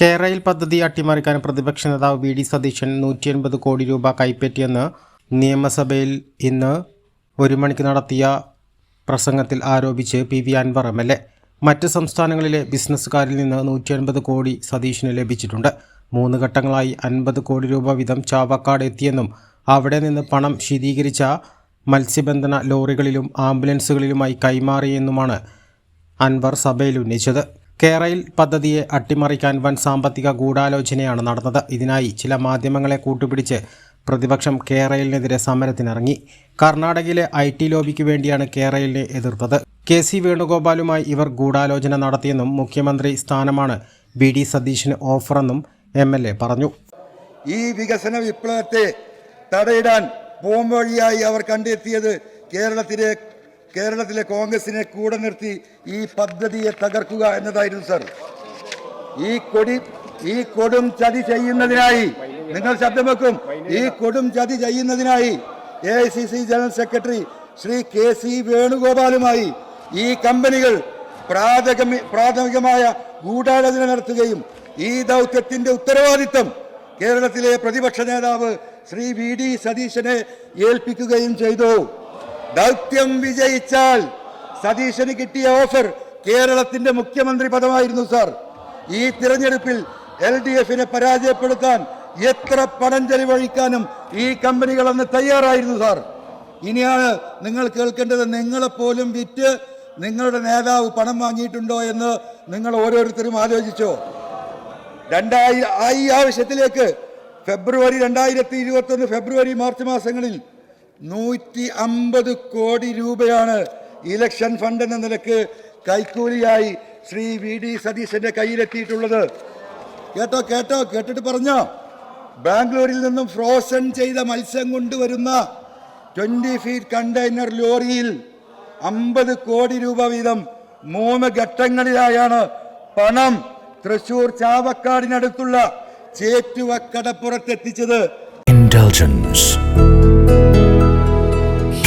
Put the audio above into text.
കേരയിൽ പദ്ധതി അട്ടിമറിക്കാൻ പ്രതിപക്ഷ നേതാവ് വി ഡി സതീശൻ നൂറ്റി എൺപത് കോടി രൂപ കൈപ്പറ്റിയെന്ന് നിയമസഭയിൽ ഇന്ന് ഒരു മണിക്ക് നടത്തിയ പ്രസംഗത്തിൽ ആരോപിച്ച് P V Anvar M L A. മറ്റ് സംസ്ഥാനങ്ങളിലെ ബിസിനസ്സുകാരിൽ നിന്ന് നൂറ്റി അൻപത് കോടി സതീശന് ലഭിച്ചിട്ടുണ്ട്. മൂന്ന് ഘട്ടങ്ങളായി അൻപത് കോടി രൂപ വീതം ചാവക്കാട് എത്തിയെന്നും അവിടെ നിന്ന് പണം ശീതീകരിച്ച മത്സ്യബന്ധന ലോറികളിലും ആംബുലൻസുകളിലുമായി കൈമാറിയെന്നുമാണ് അൻവർ സഭയിൽ ഉന്നയിച്ചത്. കേരയിൽ പദ്ധതിയെ അട്ടിമറിക്കാൻ വൻ സാമ്പത്തിക ഗൂഢാലോചനയാണ് നടന്നത്. ഇതിനായി ചില മാധ്യമങ്ങളെ കൂട്ടുപിടിച്ച് പ്രതിപക്ഷം കേരളിനെതിരെ സമരത്തിനിറങ്ങി. കർണാടകയിലെ ഐ ടി ലോബിക്ക് വേണ്ടിയാണ് കേരളിനെ എതിർത്തത്. കെ സി വേണുഗോപാലുമായി ഇവർ ഗൂഢാലോചന നടത്തിയെന്നും മുഖ്യമന്ത്രി സ്ഥാനമാണ് ബി ഡി സതീഷിന് ഓഫറെന്നും എം എൽ എ പറഞ്ഞു. ഈ വികസന വിപ്ലവത്തെ തടയിടാൻ പോംവഴിയായി അവർ കണ്ടെത്തിയത് കേരളത്തിലെ കേരളത്തിലെ കോൺഗ്രസിനെ കൂടെ നിർത്തി ഈ പദ്ധതിയെ തകർക്കുക എന്നതായിരുന്നു സർ. ഈ കൊടി ഈ കൊടും ചതി ചെയ്യുന്നതിനായി നിങ്ങൾ ശബ്ദം വെക്കും. ഈ കൊടും ചതി ചെയ്യുന്നതിനായി A general secretary Sri K C വേണുഗോപാലുമായി ഈ കമ്പനികൾ പ്രാഥമിക പ്രാഥമികമായ ഗൂഢാലോചന നടത്തുകയും ഈ ദൗത്യത്തിന്റെ ഉത്തരവാദിത്തം കേരളത്തിലെ പ്രതിപക്ഷ നേതാവ് ശ്രീ വി ഡി സതീശനെ ഏൽപ്പിക്കുകയും ചെയ്തു. ദൗത്യം വിജയിച്ചാൽ സതീശന് കിട്ടിയ ഓഫർ കേരളത്തിന്റെ മുഖ്യമന്ത്രി പദമായിരുന്നു സാർ. ഈ തിരഞ്ഞെടുപ്പിൽ എൽ ഡി എഫിനെ പരാജയപ്പെടുത്താൻ എത്ര പണം ചെലവഴിക്കാനും ഈ കമ്പനികൾ അന്ന് തയ്യാറായിരുന്നു സാർ. ഇനിയാണ് നിങ്ങൾ കേൾക്കേണ്ടത് നിങ്ങളെപ്പോലും വിറ്റ് നിങ്ങളുടെ നേതാവ് പണം വാങ്ങിയിട്ടുണ്ടോ എന്ന് നിങ്ങൾ ഓരോരുത്തരും ആലോചിച്ചോ. രണ്ടായി ആ ഈ ആവശ്യത്തിലേക്ക് ഫെബ്രുവരി രണ്ടായിരത്തി ഇരുപത്തൊന്ന് ഫെബ്രുവരി മാർച്ച് മാസങ്ങളിൽ നൂറ്റി അമ്പത് കോടി രൂപയാണ് ഇലക്ഷൻ ഫണ്ട് എന്ന നിലയ്ക്ക് കൈക്കൂലിയായി ശ്രീ വി ഡി സതീശന്റെ കയ്യിലെത്തിയിട്ടുള്ളത്. കേട്ടോ കേട്ടോ കേട്ടിട്ട് പറഞ്ഞോ? ബാംഗ്ലൂരിൽ നിന്നും ഫ്രോസൺ ചെയ്ത മത്സ്യം കൊണ്ടുവരുന്ന ട്വന്റി ഫീറ്റ് കണ്ടെയ്നർ ലോറിയിൽ അമ്പത് കോടി രൂപ വീതം മൂന്ന് ഘട്ടങ്ങളിലായാണ് പണം തൃശൂർ ചാവക്കാടിനടുത്തുള്ള ചേറ്റുവക്കടപ്പുറത്തെത്തിച്ചത് Indulgence.